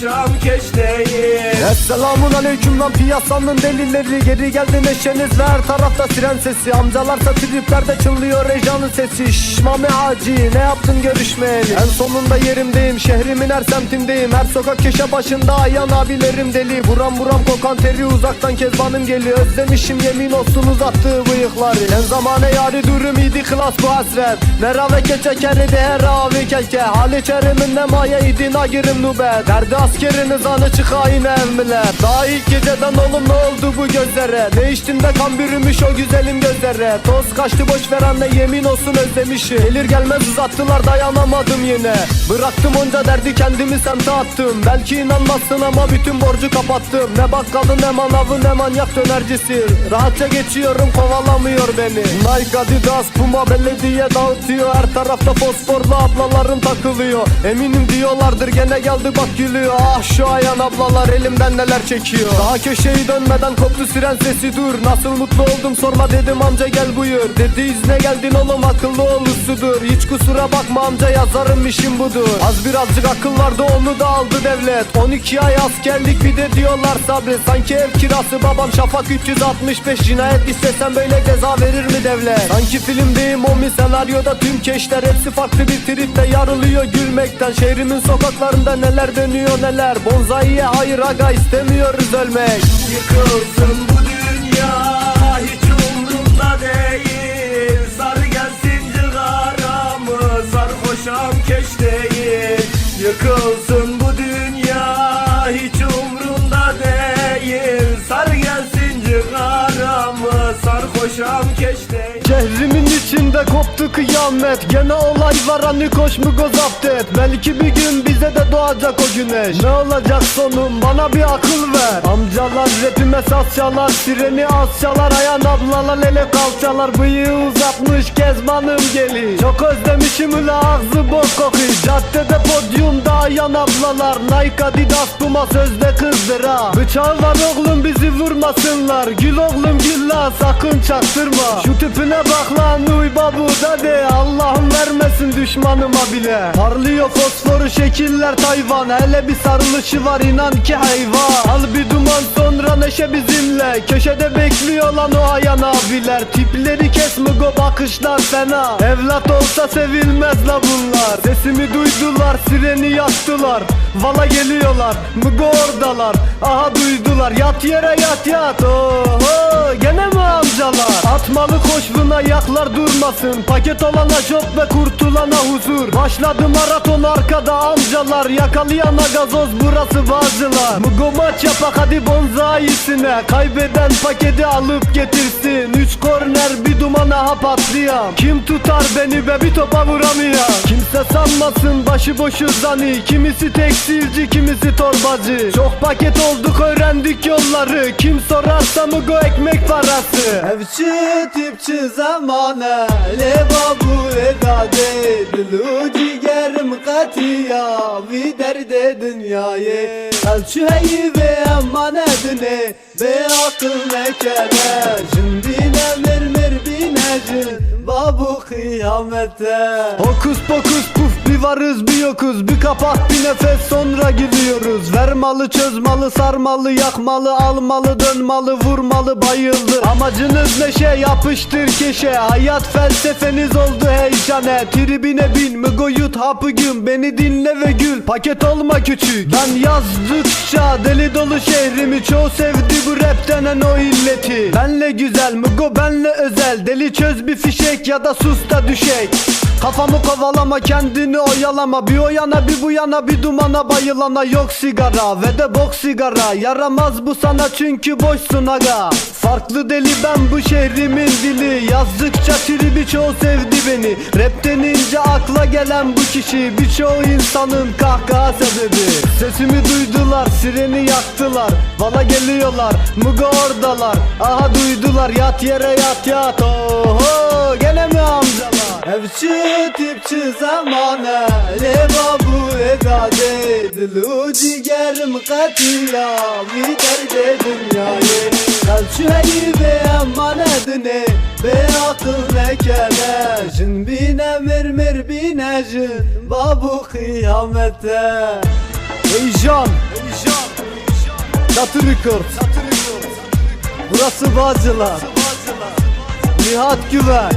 sarhoşam keş değil Esselamun aleyküm lan piyasanın delileri. Geri geldi neşenizle her tarafta siren sesi. Amcalarsa triplerde çınlıyor rejanın sesi. Şşş mami haci ne yaptın görüşmeyeli? En sonunda yerimdeyim şehrimin her semtindeyim. Her sokak köşe başında ayan abilerim deli. Buram buram kokan teri uzaktan kezbanım geliyor. Özlemişim yemin olsun uzattığı bıyıkları. En zamane yari durum idi klas bu hasret. Ne rave keçe keridi her ravi kelke. Hal içerimin ne maye idi nagirim nube Derdi askerin zanı çıkayın evmiler Daha ilk geceden oğlum ne oldu bu gözlere? Ne içtin de kan bürümüş o güzelim gözlere? Toz kaçtı boş ver anne yemin olsun özlemişim Gelir gelmez uzattılar dayanamadım yine. Bıraktım onca derdi kendimi semte attım. Belki inanmazsın ama bütün borcu kapattım. Ne bakkalın ne manavı ne manyak dönercisi. Rahatça geçiyorum kovalamıyor beni. Nike Adidas Puma belediye dağıtıyor. Her tarafta fosforlu ablalarım takılıyor. Eminim diyorlardır gene geldi bak gülüyor. Ah şu ayan ablalar elimden neler çekiyor? Daha köşeyi dönmeden koptu siren sesi dur. Nasıl mutlu oldum sorma dedim amca gel buyur. Dedi izne geldin oğlum akıllı ol usludur Hiç kusura bakma amca yazarım işim budur. Az birazcık akıl vardı onu da aldı devlet. 12 ay askerlik bir de diyorlar sabret. Sanki ev kirası babam şafak 365 Cinayet istesen böyle ceza verir mi devlet? Sanki filmdeyim o mi senaryoda tüm keşler. Hepsi farklı bir tripte yarılıyor gülmekten. Şehrimin sokaklarında neler dönüyor neler? Bonzaiye hayır aga istemiyoruz ölmek. Yıkılsın bu dünya hiç umrumda değil. Sar gelsin cigaramı sarhoşam keş değil Yıkılsın bu dünya hiç umrumda değil. Sar gelsin cigaramı sarhoşam keş değil Şehrimin içinde koptu kıyamet Gene olay var hani koş mu göz et? Belki bir gün bize de doğacak o güneş. Ne olacak sonum? Bana bir akıl ver. Amcalar rapime saz çalar Sireni az çalar Ayan ablalar ele kalçalar. Bıyığı uzatmış kezbanım geli Çok özlemişim ula ağzı bok kokuyor. Caddede podyumda ayan ablalar. Nike Adidas Puma sözde kızdır ha. Bıçağı var oğlum bizi vurmasınlar. Gül oğlum gül la sakın çaktırma. Şu tipine bak lan uy babu de. Allah'ım vermesin düşmanıma bile. Parlıyor fosforu şekiller Tayvan. Hele bir sarılışı var inan ki hayvan. Al bir duman sonra neşe bizimle. Köşede bekliyor lan o ayan abiler. Tipleri kes go bakışlar fena. Evlat olsa sevilmez la bunlar. Sesimi duydular sireni yaktılar. Vala geliyorlar Mıgo oradalar? Aha duydular. Yat yere yat yat. Oho gene mi amcalar Atmalı koşvuna yaklar durmasın. Paket olana job ve kurtulana huzur. Başladı maraton arkada amcalar. Yakalayana gazoz burası bazılar. Mugo maç yapak hadi bonzaisine. Kaybeden paketi alıp getirsin. Üç korner bir dumana ha patlayan Kim tutar beni be bir topa vuramıyor. Kimse sanmasın başıboşu zani. Kimisi tekstilci kimisi torbacı. Çok paket olduk öğrendik yolları. Kim sorarsa Mugo ekmek parası. Evçi tipçi zamane Le babu edade Dilu cigerim katiya Vi derde dünyayı. Elçi heyi ve emanetine Be akıl mekene Şimdi ne mer binecin Babu kıyamete? Hokus pokus puf bir varız bir yokuz Bir kapak bir nefes. Sonra gidiyoruz. Vermalı çözmalı sarmalı yakmalı Almalı dönmalı vurmalı bayıldı Amacınız neşe yapıştır keşe. Hayat felsefeniz oldu heyecane Tribine bin mügo yut hapı gün Beni dinle ve gül. Paket olma küçük. Ben yazdıkça deli dolu şehrimi Çoğu sevdi bu rap denen o illeti. Benle güzel mügo benle özel. Deli çöz bir fişek ya da sus da düşek. Kafamı kovalama kendini oyalama Bir o yana bir bu yana bir dumana bayılana Yok sigara ve de bok sigara. Yaramaz bu sana çünkü boşsun aga. Farklı deli ben bu şehrimin dili. Yazdıkça tribi çoğu sevdi beni. Rap denince akla gelen bu kişi Birçoğu insanın kahkaha sebebi. Sesimi duydular sireni yaktılar. Bana geliyorlar mugo oradalar. Aha duydular yat yere yat yat. Oho Tipçi tipçi zamane Lebabu ezade Dilu cigerim katila Mi derde dünyayı. Kalçu eyve emanedine Be akıl nekele Jin bine mirmir bine jin Babu kıyamete. Ey can Çatı Record. Burası Bağcılar. Nihat Güven.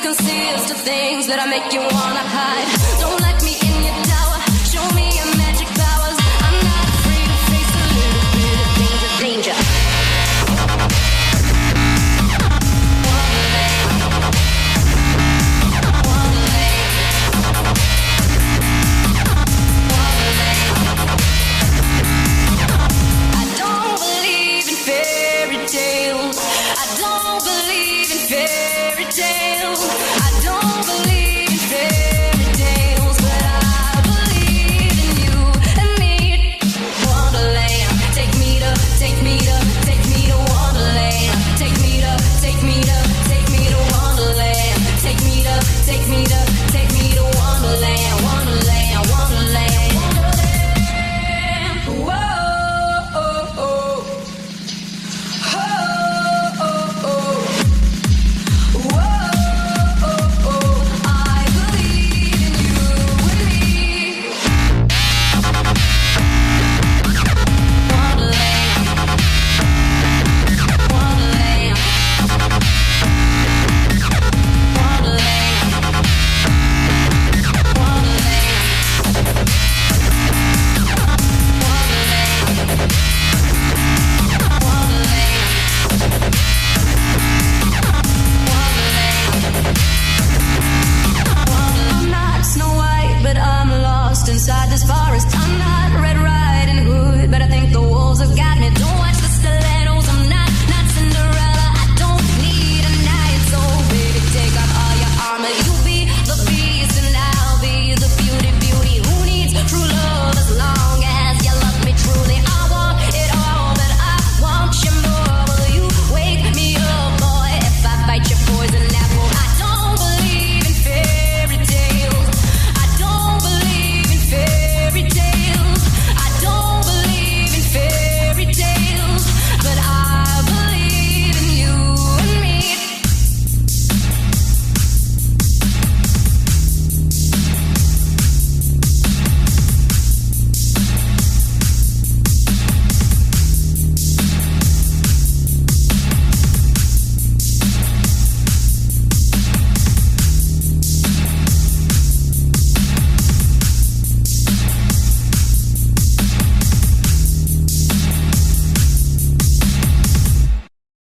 conceals the things that I make you wanna hide. Don't let